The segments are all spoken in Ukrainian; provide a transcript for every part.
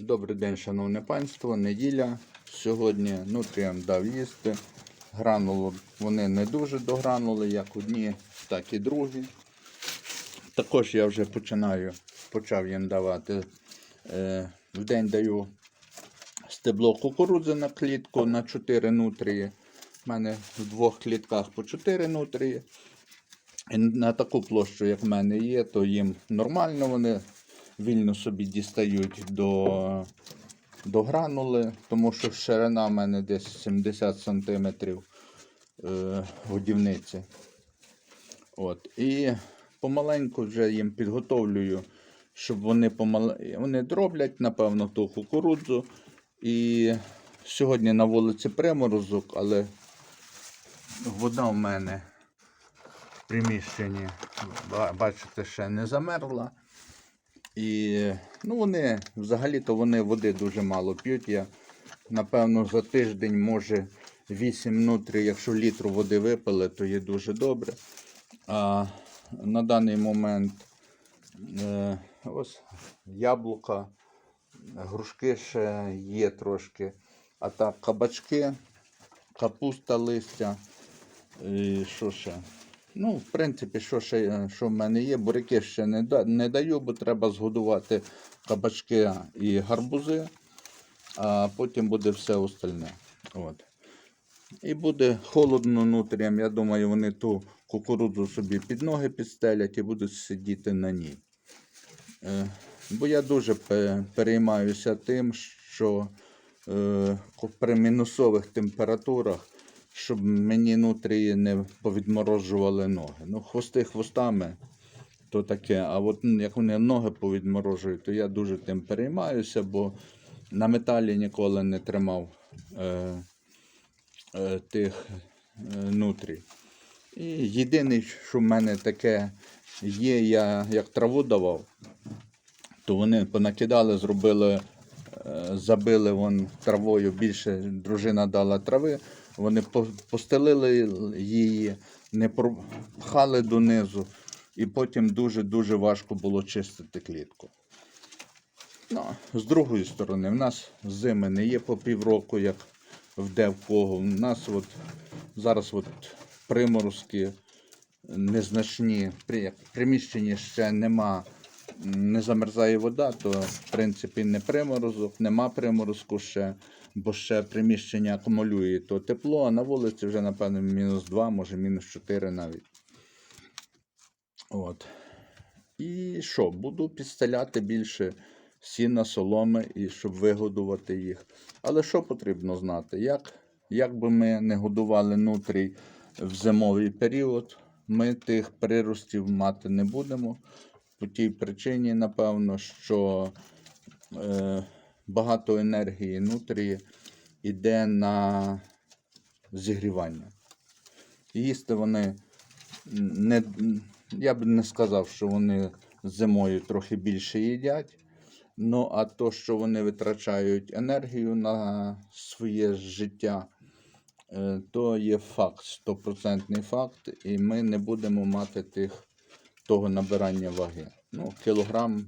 Добрий день, шановне панство. Неділя. Сьогодні нутріям дав їсти. Гранулу вони не дуже догранули, як одні, так і другі. Також я вже починаю, почав їм давати. Е, в день даю стебло кукурудзи на клітку на 4 нутрії. У мене в двох клітках по 4 нутрії. І на таку площу, як в мене є, то їм нормально вони вільно собі дістають до, до гранули, тому що ширина в мене десь 70 см е, годівниці. От. І помаленьку вже їм підготовлюю, щоб вони помал... вони дроблять, напевно, ту кукурудзу. І сьогодні на вулиці приморозок, але вода в мене в приміщенні, бачите, ще не замерзла. І ну, вони взагалі-то вони води дуже мало п'ють. Я напевно за тиждень може 8 нутрі, якщо літру води випили, то є дуже добре. А на даний момент е, ось яблука, грушки ще є трошки. А так кабачки, капуста листя. І що ще? Ну, в принципі, що ще е, що в мене є, буряки ще не, да, не даю, бо треба згодувати кабачки і гарбузи, а потім буде все остальне. От. І буде холодно нутріям. Я думаю, вони ту кукурудзу собі під ноги підстелять і будуть сидіти на ній. Е, бо я дуже переймаюся тим, що е, при мінусових температурах щоб мені нутрії не повідморожували ноги. Ну, хвости хвостами то таке. А от як вони ноги повідморожують, то я дуже тим переймаюся, бо на металі ніколи не тримав е, е, тих е. І єдине, що в мене таке є, я як траву давав, то вони понакидали, зробили, е, забили вон травою більше, дружина дала трави, вони постелили її, не пхали донизу, і потім дуже-дуже важко було чистити клітку. Ну, з другої сторони, в нас зими не є по півроку, як в де в кого. У нас от, зараз от приморозки незначні, при, як в приміщенні ще нема, не замерзає вода, то в принципі не приморозок, нема приморозку ще, бо ще приміщення акумулює то тепло, а на вулиці вже, напевно, мінус 2, може мінус 4 навіть. От. І що, буду підстеляти більше сіна, соломи, і щоб вигодувати їх. Але що потрібно знати? Як, як би ми не годували нутрій в зимовий період, ми тих приростів мати не будемо. По тій причині, напевно, що е, багато енергії нутрії йде на зігрівання. Їсти вони не, я б не сказав, що вони зимою трохи більше їдять. Ну, а то, що вони витрачають енергію на своє життя, е, то є факт, стопроцентний факт, і ми не будемо мати тих, того набирання ваги. Ну, кілограм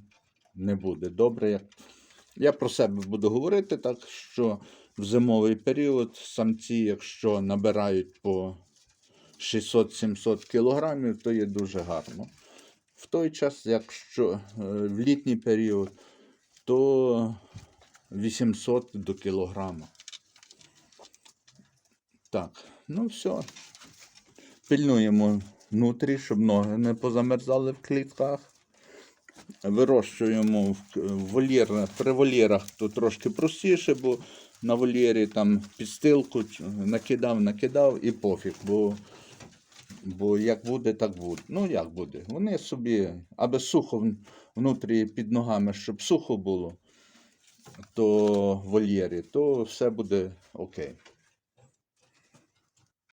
не буде. Добре. Я про себе буду говорити, так що в зимовий період самці, якщо набирають по 600-700 кілограмів, то є дуже гарно. В той час, якщо е, в літній період, то 800 до кілограма. Так, ну все. Пильнуємо внутрі, щоб ноги не позамерзали в клітках. Вирощуємо в к- в вольєр, при вольєрах то трошки простіше, бо на вольєрі там підстилку накидав, накидав і пофіг, бо, бо як буде, так буде. Ну як буде? Вони собі, аби сухо внутрі під ногами, щоб сухо було, то вольєрі, то все буде окей.